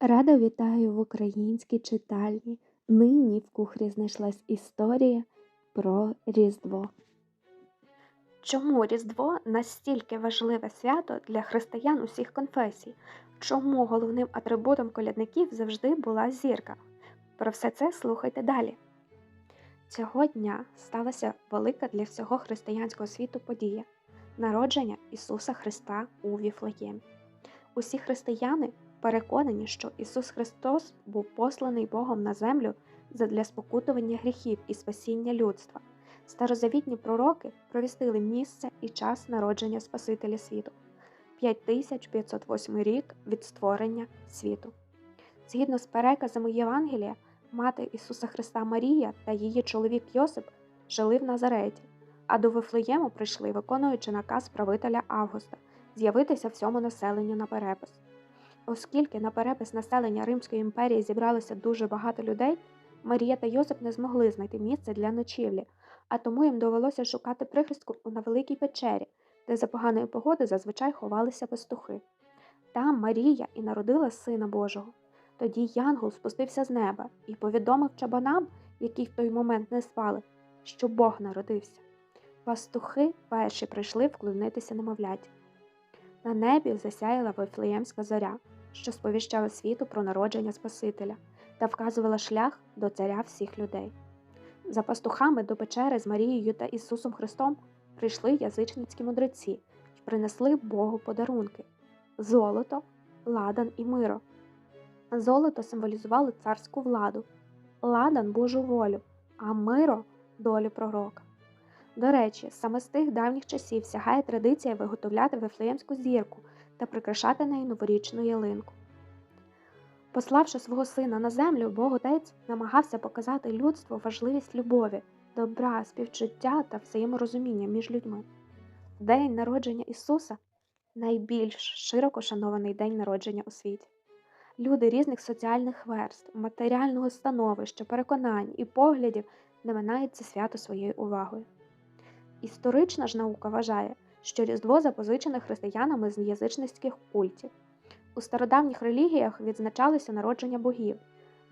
Рада вітаю в українській читальні. Нині в кухрі знайшлась історія про Різдво. Чому Різдво настільки важливе свято для християн усіх конфесій? Чому головним атрибутом колядників завжди була зірка? Про все це слухайте далі. Цього дня сталася велика для всього християнського світу подія народження Ісуса Христа у Віфлеємі. Усі християни переконані, що Ісус Христос був посланий Богом на землю задля спокутування гріхів і спасіння людства. Старозавітні пророки провістили місце і час народження Спасителя світу 5508 рік від створення світу. Згідно з переказами Євангелія, мати Ісуса Христа Марія та її чоловік Йосип жили в Назареті, а до Вифлеєму прийшли, виконуючи наказ правителя Августа, з'явитися всьому населенню на перепис. Оскільки на перепис населення Римської імперії зібралося дуже багато людей, Марія та Йосип не змогли знайти місце для ночівлі, а тому їм довелося шукати прихистку на великій печері, де за поганої погоди зазвичай ховалися пастухи. Там Марія і народила Сина Божого. Тоді Янгол спустився з неба і повідомив чабанам, які в той момент не спали, що Бог народився. Пастухи перші прийшли вклонитися немовляті. На небі засяяла Вифлеємська зоря, що сповіщала світу про народження Спасителя та вказувала шлях до царя всіх людей. За пастухами до печери з Марією та Ісусом Христом прийшли язичницькі мудреці і принесли Богу подарунки золото, ладан і миро. Золото символізувало царську владу, ладан Божу волю, а миро долю пророка. До речі, саме з тих давніх часів сягає традиція виготовляти вифлеємську зірку та прикрашати нею новорічну ялинку. Пославши свого сина на землю, Бог Отець намагався показати людству важливість любові, добра, співчуття та взаєморозуміння між людьми. День народження Ісуса найбільш широко шанований день народження у світі. Люди різних соціальних верств, матеріального становища, переконань і поглядів не минають це свято своєю увагою. Історична ж наука вважає, що Різдво запозичене християнами з язичницьких культів. У стародавніх релігіях відзначалося народження богів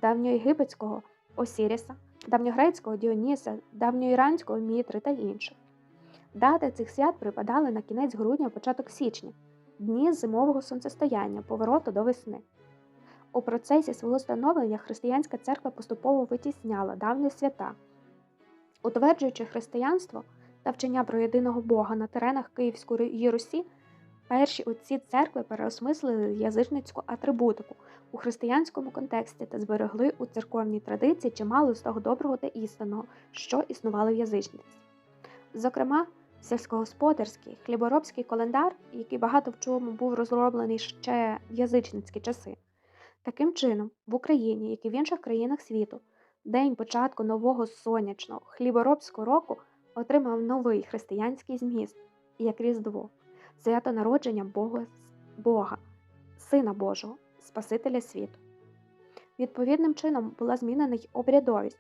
давньоєгипетського Осіріса, давньогрецького Діоніса, давньоіранського Мітри та інших. Дати цих свят припадали на кінець грудня, початок січня, дні зимового сонцестояння, повороту до весни. У процесі свого становлення християнська церква поступово витісняла давні свята, утверджуючи християнство та вчення про єдиного Бога на теренах Київської Русі, перші отці церкви переосмислили язичницьку атрибутику у християнському контексті та зберегли у церковній традиції чимало з того доброго та істинного, що існувало в язичництві. Зокрема, сільськогосподарський хліборобський календар, який багато в чому був розроблений ще в язичницькі часи. Таким чином, в Україні, як і в інших країнах світу, день початку нового сонячного хліборобського року отримав новий християнський зміст, як Різдво, свято народження Бога, Бога, Сина Божого, Спасителя світу. Відповідним чином була змінена й обрядовість.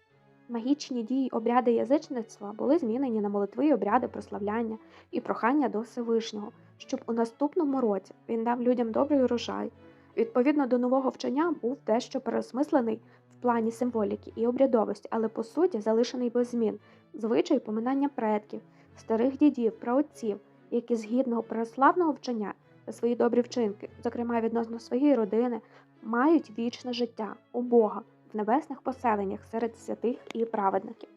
Магічні дії обряди язичництва були змінені на молитви й обряди прославляння і прохання до Всевишнього, щоб у наступному році він дав людям добрий урожай. Відповідно до нового вчення був дещо переосмислений в плані символіки і обрядовості, але по суті залишений без змін звичай поминання предків, старих дідів, праотців, які згідно православного вчення та свої добрі вчинки, зокрема відносно своєї родини, мають вічне життя у Бога в небесних поселеннях серед святих і праведників.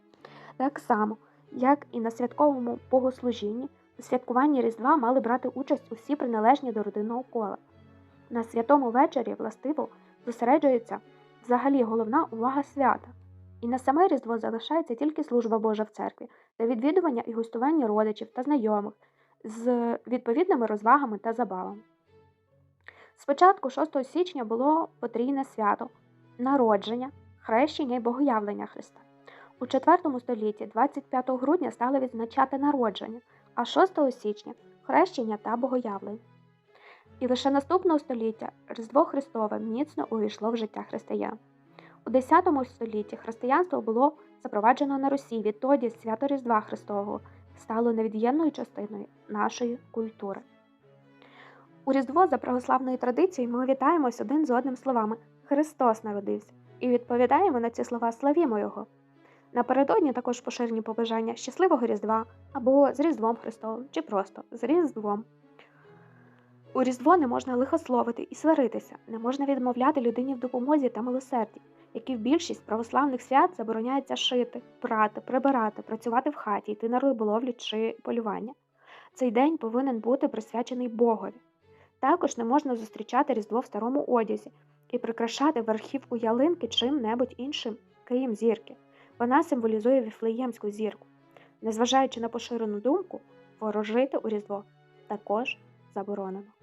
Так само, як і на святковому богослужінні, у святкуванні Різдва мали брати участь усі приналежні до родинного кола. На святому вечорі властиво зосереджується взагалі головна увага свята, і на саме Різдво залишається тільки служба Божа в церкві та відвідування і гостування родичів та знайомих з відповідними розвагами та забавами. Спочатку 6 січня було потрійне свято народження, хрещення і богоявлення Христа. У IV столітті 25 грудня стали відзначати народження, а 6 січня хрещення та богоявлення. І лише наступного століття Різдво Христове міцно увійшло в життя християн. У X столітті християнство було запроваджено на Русі, відтоді свято Різдва Христового стало невід'ємною частиною нашої культури. У Різдво за православною традицією ми вітаємось один з одним словами Христос народився і відповідаємо на ці слова Славімо Його. Напередодні також поширені побажання щасливого Різдва або з Різдвом Христовим, чи просто з Різдвом. У Різдво не можна лихословити і сваритися, не можна відмовляти людині в допомозі та милосерді, які в більшість православних свят забороняється шити, прати, прибирати, працювати в хаті, йти на риболовлю чи полювання. Цей день повинен бути присвячений Богові. Також не можна зустрічати Різдво в старому одязі і прикрашати верхівку ялинки чим-небудь іншим, крім зірки. Вона символізує віфлеємську зірку. Незважаючи на поширену думку, ворожити у Різдво також заборонено.